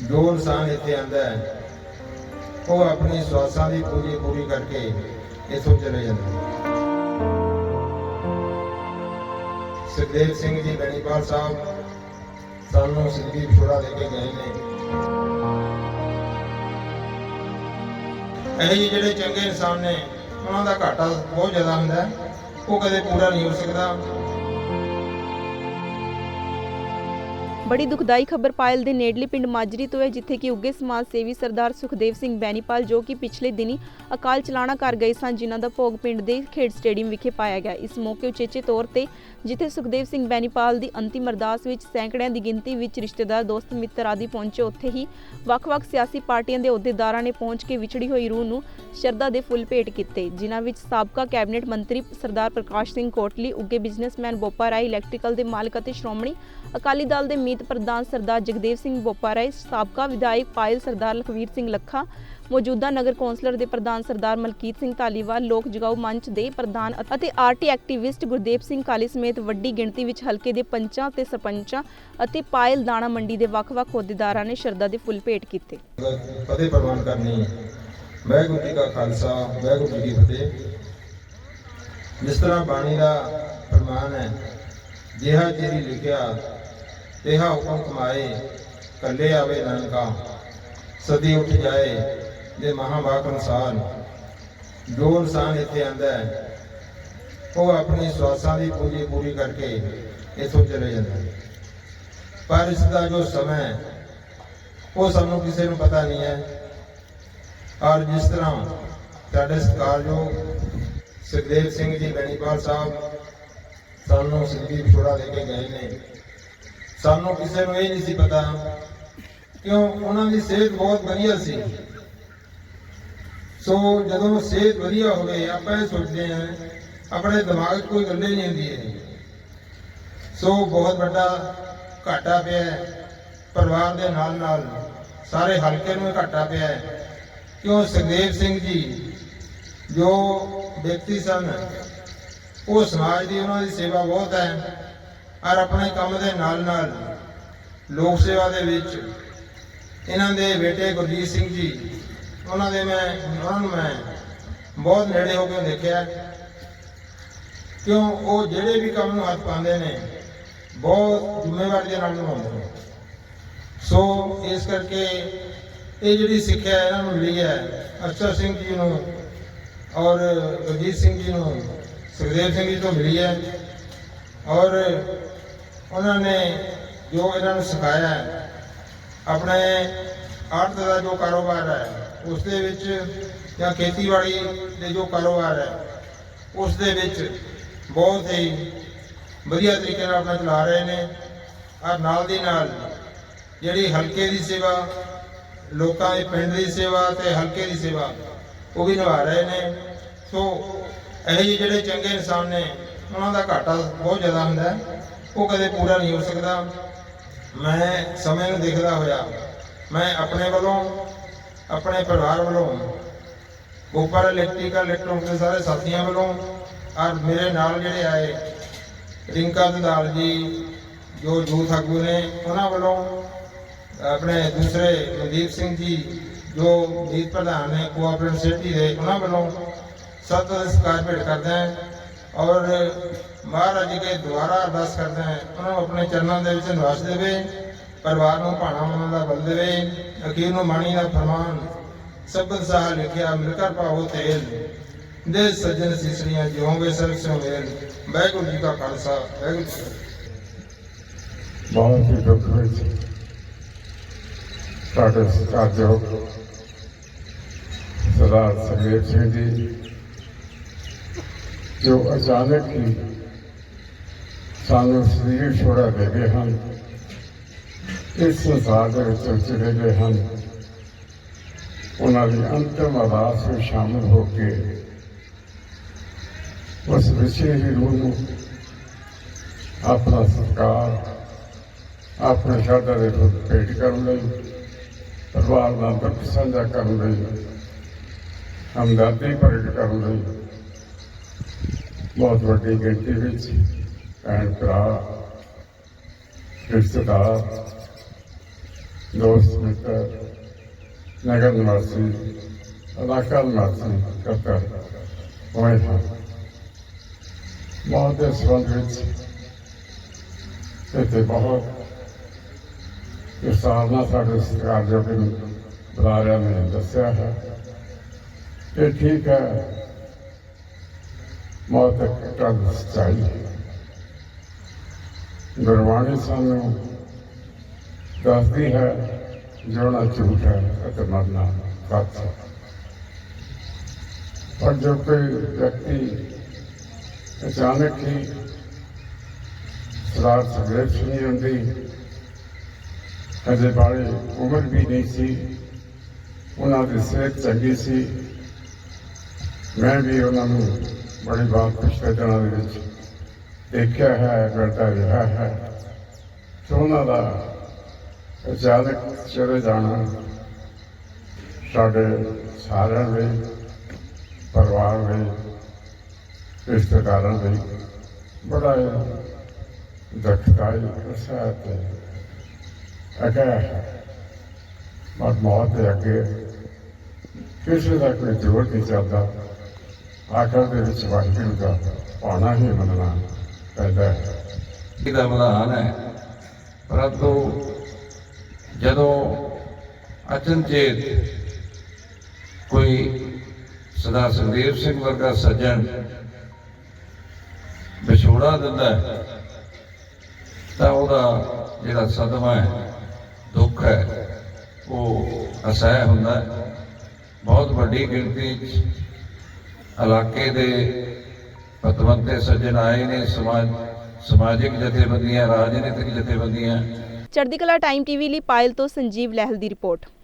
ਜੋ ਇਨਸਾਨ ਇੱਥੇ ਆਂਦਾ ਹੈ, ਉਹ ਆਪਣੀ ਸਵਾਸਾਂ ਦੀ ਪੂਰੀ ਪੂਰੀ ਕਰਕੇ ਇੱਥੋਂ ਚਲੇ ਜਾਂਦਾ ਸੁਖਦੇਵ ਸਿੰਘ ਜੀ ਬੈਣੀਪਾਲ ਸਾਹਿਬ, ਸਾਨੂੰ ਸਿੱਧੀ ਵਿਛੋੜਾ ਦੇ ਕੇ ਗਏ ਨੇ। ਇਹ ਜਿਹੜੇ ਚੰਗੇ ਇਨਸਾਨ ਨੇ, ਉਹਨਾਂ ਦਾ ਘਾਟਾ ਬਹੁਤ ਜ਼ਿਆਦਾ ਹੁੰਦਾ ਉਹ ਕਦੇ ਪੂਰਾ ਨਹੀਂ ਹੋ ਸਕਦਾ। ਬੜੀ ਦੁਖਦਾਈ ਖਬਰ ਪਾਇਲ ਦੇ ਨੇੜਲੇ ਪਿੰਡ ਮਾਜਰੀ ਤੋਂ ਹੈ, ਜਿੱਥੇ ਕਿ ਉੱਗੇ ਸਮਾਜ ਸੇਵੀ ਸਰਦਾਰ ਸੁਖਦੇਵ ਸਿੰਘ ਬੈਨੀਪਾਲ ਜੋ ਕਿ ਪਿਛਲੇ ਦਿਨੀ ਅਕਾਲ ਚਲਾਣਾ ਕਰ ਗਏ ਸਨ, ਜਿਨ੍ਹਾਂ ਦਾ ਭੋਗ ਪਿੰਡ ਦੇ ਖੇਡ ਸਟੇਡੀਅਮ ਵਿਖੇ ਪਾਇਆ ਗਿਆ। ਇਸ ਮੌਕੇ ਉਚੇਚੇ ਤੌਰ ਤੇ, ਜਿੱਥੇ ਸੁਖਦੇਵ ਸਿੰਘ ਬੈਨੀਪਾਲ ਦੀ ਅੰਤਿਮ ਅਰਦਾਸ ਵਿੱਚ ਸੈਂਕੜਿਆਂ ਦੀ ਗਿਣਤੀ ਵਿੱਚ ਰਿਸ਼ਤੇਦਾਰ, ਦੋਸਤ, ਮਿੱਤਰ ਆਦਿ ਪਹੁੰਚੇ, ਉੱਥੇ ਹੀ ਵੱਖ-ਵੱਖ ਸਿਆਸੀ ਪਾਰਟੀਆਂ ਦੇ ਅਹੁਦੇਦਾਰਾਂ ਨੇ ਪਹੁੰਚ ਕੇ ਵਿਛੜੀ ਹੋਈ ਰੂਹ ਨੂੰ ਸ਼ਰਧਾ ਦੇ ਫੁੱਲ ਭੇਟ ਕੀਤੇ, ਜਿਨ੍ਹਾਂ ਵਿੱਚ ਸਾਬਕਾ ਕੈਬਨਿਟ ਮੰਤਰੀ ਸਰਦਾਰ ਪ੍ਰਕਾਸ਼ ਸਿੰਘ ਕੋਟਲੀ ਉੱਗੇ ਬਿਜ਼ਨਸਮੈਨ ਬੋਪਾ ਰਾਏ, ਇਲੈਕਟ੍ਰੀਕਲ ਦੇ ਮਾਲਕ ਅਤੇ ਸ਼੍ਰੋਮਣੀ ਅਕਾਲੀ ਦਲ ਦੇ ਮੀਤ ਪ੍ਰਧਾਨ ਸਰਦਾਰ ਜਗਦੇਵ ਸਿੰਘ ਬੋਪਾ ਰਾਏ ਸਾਬਕਾ ਵਿਧਾਇਕ ਪਾਇਲ ਸਰਦਾਰ ਲਖਵੀਰ ਸਿੰਘ ਲੱਖਾ, ਮੌਜੂਦਾ ਨਗਰ ਕੌਂਸਲਰ ਦੇ ਪ੍ਰਧਾਨ ਸਰਦਾਰ ਮਲਕੀਤ ਸਿੰਘ ਧਾਲੀਵਾਲ, ਲੋਕ ਜਗਾਊ ਮੰਚ ਦੇ ਪ੍ਰਧਾਨ ਅਤੇ R T activist Gurdev Singh Kali ਸਮੇਤ ਵੱਡੀ ਗਿਣਤੀ ਵਿੱਚ ਹਲਕੇ ਦੇ ਪੰਚਾਂ ਤੇ ਸਰਪੰਚਾਂ ਅਤੇ ਪਾਇਲ ਦਾਣਾ ਮੰਡੀ ਦੇ ਵੱਖ-ਵੱਖ ਅਹੁਦੇਦਾਰਾਂ ਨੇ ਸ਼ਰਧਾ ਦੇ ਫੁੱਲ ਭੇਟ ਕੀਤੇ। ਫਤਿਹ ਪ੍ਰਵਾਨ ਕਰਨੀ ਵਾਹਿਗੁਰੂ ਜੀ ਕਾ ਖਾਲਸਾ, ਵਾਹਿਗੁਰੂ ਜੀ ਕੀ ਫਤਿਹ। ਜਿਸ ਤਰ੍ਹਾਂ ਬਾਣੀ ਦਾ ਫਰਮਾਨ ਹੈ, ਜਿਹਾ ਜਿਹੜੀ ਲਿਖਿਆ ਤੇਹਾ ਹੁਕਮ ਕਮਾਏ, ਕੱਲੇ ਆਵੇ ਨਾਨਕਾ, ਸਦੀ ਉੱਠ ਜਾਏ ਜੇ ਮਹਾਵਾਕ ਅਨੁਸਾਰ। ਜੋ ਇਨਸਾਨ ਇੱਥੇ ਆਂਦਾ ਹੈ, ਉਹ ਆਪਣੀ ਸਵਾਸਾਂ ਦੀ ਪੂਰੀ ਪੂਰੀ ਕਰਕੇ ਇੱਥੋਂ ਚਲੇ ਜਾਂਦਾ ਪਰ ਇਸ ਦਾ ਜੋ ਸਮਾਂ ਉਹ ਸਾਨੂੰ ਕਿਸੇ ਨੂੰ ਪਤਾ ਨਹੀਂ ਹੈ। ਔਰ ਜਿਸ ਤਰ੍ਹਾਂ ਸਾਡੇ ਸਤਿਕਾਰਯੋਗ ਸੁਖਦੇਵ ਸਿੰਘ ਜੀ, ਬੈਣੀਪਾਲ ਸਾਹਿਬ ਸਾਨੂੰ ਸਿੱਧੀ ਵਿਛੋੜਾ ਦੇ ਕੇ ਗਏ ਨੇ ਸਾਨੂੰ ਕਿਸੇ ਨੂੰ ਇਹ ਨਹੀਂ ਸੀ ਪਤਾ ਕਿਉਂ, ਉਹਨਾਂ ਦੀ ਸਿਹਤ ਬਹੁਤ ਵਧੀਆ ਸੀ। ਸੋ ਜਦੋਂ ਸਿਹਤ ਵਧੀਆ ਹੋਵੇ, ਆਪਾਂ ਇਹ ਸੋਚਦੇ ਹਾਂ, ਆਪਣੇ ਦਿਮਾਗ 'ਚ ਕੋਈ ਗੱਲ ਨਹੀਂ ਹੁੰਦੀ ਹੈ ਸੋ ਬਹੁਤ ਵੱਡਾ ਘਾਟਾ ਪਿਆ ਪਰਿਵਾਰ ਦੇ ਨਾਲ ਨਾਲ ਸਾਰੇ ਹਲਕੇ ਨੂੰ ਘਾਟਾ ਪਿਆ ਕਿਉਂ, ਸੁਖਦੇਵ ਸਿੰਘ ਜੀ, ਜੋ ਵਿਅਕਤੀ ਸਨ, ਉਹ ਸਮਾਜ ਦੀ ਉਹਨਾਂ ਦੀ ਸੇਵਾ ਬਹੁਤ ਹੈ। ਔਰ ਆਪਣੇ ਕੰਮ ਦੇ ਨਾਲ ਨਾਲ ਲੋਕ ਸੇਵਾ ਦੇ ਵਿੱਚ। ਇਹਨਾਂ ਦੇ ਬੇਟੇ ਗੁਰਜੀਤ ਸਿੰਘ ਜੀ, ਉਹਨਾਂ ਦੇ ਮੈਂ, ਉਹਨਾਂ ਨੂੰ ਮੈਂ ਬਹੁਤ ਨੇੜੇ ਹੋ ਕੇ ਦੇਖਿਆ। ਕਿਉਂ? ਉਹ ਜਿਹੜੇ ਵੀ ਕੰਮ ਨੂੰ ਹੱਥ ਪਾਉਂਦੇ ਨੇ, ਬਹੁਤ ਜ਼ਿੰਮੇਵਾਰੀ ਦੇ ਨਾਲ ਨਿਭਾਉਂਦੇ ਨੇ। ਸੋ ਇਸ ਕਰਕੇ ਇਹ ਜਿਹੜੀ ਸਿੱਖਿਆ ਇਹਨਾਂ ਨੂੰ ਮਿਲੀ ਹੈ ਅਰਸ਼ਾ ਸਿੰਘ ਜੀ ਨੂੰ ਔਰ ਗੁਰਜੀਤ ਸਿੰਘ ਜੀ ਨੂੰ, ਸੁਖਦੇਵ ਸਿੰਘ ਜੀ ਤੋਂ ਮਿਲੀ ਹੈ। ਔਰ ਉਹਨਾਂ ਨੇ ਜੋ ਇਹਨਾਂ ਨੂੰ ਸਿਖਾਇਆ ਹੈ, ਆਪਣੇ ਆਰਟ ਦਾ ਜੋ ਕਾਰੋਬਾਰ ਹੈ, ਉਸ ਦੇ ਵਿੱਚ ਜਾਂ ਖੇਤੀਬਾੜੀ ਦੇ ਜੋ ਕਾਰੋਬਾਰ ਹੈ, ਉਸ ਦੇ ਵਿੱਚ ਬਹੁਤ ਹੀ ਵਧੀਆ ਤਰੀਕੇ ਨਾਲ ਆਪਣਾ ਚਲਾ ਰਹੇ ਨੇ। ਔਰ ਨਾਲ ਦੀ ਨਾਲ ਜਿਹੜੀ ਹਲਕੇ ਦੀ ਸੇਵਾ, ਲੋਕਾਂ ਦੇ ਪਿੰਡ ਦੀ ਸੇਵਾ ਤੇ ਹਲਕੇ ਦੀ ਸੇਵਾ, ਉਹ ਵੀ ਨਿਭਾ ਰਹੇ ਨੇ। ਸੋ ਇਹ ਜਿਹੜੇ ਚੰਗੇ ਇਨਸਾਨ ਨੇ ਉਹਨਾਂ ਦਾ ਘਾਟਾ ਬਹੁਤ ਜ਼ਿਆਦਾ ਹੁੰਦਾ ਉਹ ਕਦੇ ਪੂਰਾ ਨਹੀਂ ਹੋ ਸਕਦਾ। ਮੈਂ ਸਮੇਂ ਨੂੰ ਦੇਖਦਾ ਹੋਇਆ, ਮੈਂ ਆਪਣੇ ਵੱਲੋਂ, ਆਪਣੇ ਪਰਿਵਾਰ ਵੱਲੋਂ ਗੋਪਰ ਇਲੈਕਟ੍ਰੀਕਲ ਇਲੈਕਟ੍ਰੋਨਿਕ ਦੇ ਸਾਰੇ ਸਾਥੀਆਂ ਵੱਲੋਂ, ਔਰ ਮੇਰੇ ਨਾਲ ਜਿਹੜੇ ਆਏ ਰਿੰਕਾ ਦੰਦਾਲ ਜੀ, ਜੋ ਯੂਥ ਆਗੂ ਨੇ, ਉਹਨਾਂ ਵੱਲੋਂ ਆਪਣੇ ਦੂਸਰੇ ਮਨਦੀਪ ਸਿੰਘ ਜੀ, ਜੋ ਜੀਤ ਪ੍ਰਧਾਨ ਨੇ ਕੋਆਪਰੇਟਿਵ ਸੋਸਾਇਟੀ ਦੇ, ਉਹਨਾਂ ਵੱਲੋਂ ਸਤ ਸਤਿਕਾਰ ਭੇਟ ਕਰਦਾ ਹਾਂ। ਔਰ ਮਹਾਰਾਜ ਜੀ ਕੇ ਦੁਆਰਾ ਅਰਦਾਸ ਕਰਦੇ ਹਾਂ, ਉਹਨਾਂ ਨੂੰ ਆਪਣੇ ਚਰਨਾਂ ਦੇ ਵਿੱਚ ਨਿਵਾਸ ਦੇਵੇ, ਪਰਿਵਾਰ ਨੂੰ ਭਾਣਾ ਉਹਨਾਂ ਦਾ ਬਲ ਦੇਵੇ, ਅਖੀਰ ਨੂੰ ਬਾਣੀ ਦਾ ਫਰਮਾਨ ਸਬਦ ਸਾਹ ਲਿਖਿਆ ਮਿਲਕਰ ਪਾਵੋ ਤੇਲ। ਦੇ ਸੱਜਣ ਸਿਸਰੀਆਂ ਜਿਉਂਗੇ ਸਰ ਸਿਉ ਮੇਲ ਵਾਹਿਗੁਰੂ ਜੀ ਕਾ ਖਾਲਸਾ, ਵਾਹਿਗੁਰੂ ਜੀ ਬਹੁਤ ਹੀ ਦੁੱਖ ਵਿੱਚ ਸਾਡੇ ਸਤਿਕਾਰਯੋਗ ਸਰਦਾਰ ਸੁਖਦੇਵ ਸਿੰਘ ਜੀ ਜੋ ਅਚਾਨਕ ਹੀ ਸਾਨੂੰ ਸਰੀਰ ਛੋੜਾ ਦੇ ਗਏ ਹਨ ਇਸ ਸੰਸਾਰ ਦੇ ਵਿੱਚ ਚਲੇ ਗਏ ਹਨ ਉਹਨਾਂ ਦੀ ਅੰਤਮ ਅਰਦਾਸ ਵਿੱਚ ਸ਼ਾਮਲ ਹੋ ਕੇ ਉਸ ਵਿਸ਼ੇ ਹੀ ਰੂਹ ਨੂੰ ਆਪਣਾ ਸਤਿਕਾਰ ਆਪਣੇ ਸ਼ਰਧਾ ਦੇ ਫੁੱਲ ਭੇਟ ਕਰਨ ਲਈ ਪਰਿਵਾਰ ਨਾਲ ਦੁੱਖ ਸਾਂਝਾ ਕਰਨ ਲਈ ਹਮਦਰਦੀ ਪ੍ਰਗਟ ਕਰਨ ਲਈ ਬਹੁਤ ਵੱਡੀ ਗਿਣਤੀ ਵਿੱਚ ਭੈਣ ਭਰਾ, ਰਿਸ਼ਤੇਦਾਰ, ਦੋਸਤ, ਮਿੱਤਰ, ਨਗਰ ਨਿਵਾਸੀ, ਇਲਾਕਾ ਨਿਵਾਸੀ ਕਤਰ ਹੋਏ ਹਨ ਬਹੁਤ ਦੇ ਸੰਬੰਧ ਵਿੱਚ ਇੱਥੇ ਬਹੁਤ ਵਿਸਥਾਰ ਨਾਲ ਸਾਡੇ ਸਰਕਾਰ ਜੋ ਕਿ ਬੁਲਾਰਿਆਂ ਨੇ ਦੱਸਿਆ ਹੈ। ਇਹ ਠੀਕ ਹੈ। ਮੌਤ ਇੱਕ ਟਲ ਸੱਚਾਈ ਹੈ ਗੁਰਬਾਣੀ ਸਾਨੂੰ ਦੱਸਦੀ ਹੈ, ਜਿਉਣਾ ਝੂਠ ਹੈ ਅਤੇ ਮਰਨਾ ਸੱਚ ਹੈ। ਪਰ ਜੋ ਕੋਈ ਵਿਅਕਤੀ ਅਚਾਨਕ ਹੀ ਸਰਦਾਰ ਸੁਖਦੇਵ ਨਹੀਂ ਜੀ ਹੁੰਦੀ ਅਜੇ ਬਾਰੇ ਉਮਰ ਵੀ ਨਹੀਂ ਸੀ, ਉਹਨਾਂ ਦੀ ਸਿਹਤ ਚੰਗੀ ਸੀ, ਮੈਂ ਵੀ ਉਹਨਾਂ ਨੂੰ ਬੜੀ ਵਾਰ ਪਿਛਲੇ ਦਿਨਾਂ ਦੇ ਵਿੱਚ ਦੇਖਿਆ ਹੈ ਕਰਦਾ ਰਿਹਾ ਹੈ। ਸੋ ਉਹਨਾਂ ਦਾ ਅਚਾਨਕ ਚਲੇ ਜਾਣਾ ਸਾਡੇ ਸਾਰਿਆਂ ਲਈ ਪਰਿਵਾਰ ਲਈ ਰਿਸ਼ਤੇਦਾਰਾਂ ਲਈ ਬੜਾ ਦੁਖਦਾਈ ਪ੍ਰਸਾਦ ਹੈ। ਅਗਰ ਮਤ ਮੌਤ ਦੇ ਅੱਗੇ ਕਿਸੇ ਦਾ ਕੋਈ ਜ਼ੋਰ ਨਹੀਂ ਚੱਲਦਾ। ਆਖਰ ਦੇ ਵਿੱਚ ਵਾਹਿਗੁਰੂ ਦਾ ਪਾਣਾ ਹੀ ਮੰਨਣਾ ਪੈਂਦਾ ਹੈ। ਦਾ ਵਿਧਾਨ ਹੈ। ਪਰੰਤੂ ਜਦੋਂ ਅਚਨਚੇਤ ਕੋਈ ਸਦਾ ਸੁਖਦੇਵ ਸਿੰਘ ਵਰਗਾ ਸੱਜਣ ਵਿਛੋੜਾ ਦਿੰਦਾ ਹੈ, ਤਾਂ ਉਹਦਾ ਜਿਹੜਾ ਸਦਮਾ ਹੈ ਦੁੱਖ ਹੈ ਉਹ ਅਸਹਿ ਹੁੰਦਾ ਬਹੁਤ ਵੱਡੀ ਗਿਣਤੀ 'ਚ ਇਲਾਕੇ ਦੇ ਪਤਵੰਤੇ ਸੱਜਣ ਆਏ ਨੇ, ਸਮਾਜ ਸਮਾਜਿਕ ਜਥੇਬੰਦੀਆਂ, ਰਾਜਨੀਤਿਕ ਜਥੇਬੰਦੀਆਂ। ਚੜ੍ਹਦੀ ਕਲਾ ਟਾਈਮ ਟੀਵੀ ਲਈ ਪਾਇਲ ਤੋਂ ਸੰਜੀਵ ਲਹਿਲ ਦੀ ਰਿਪੋਰਟ।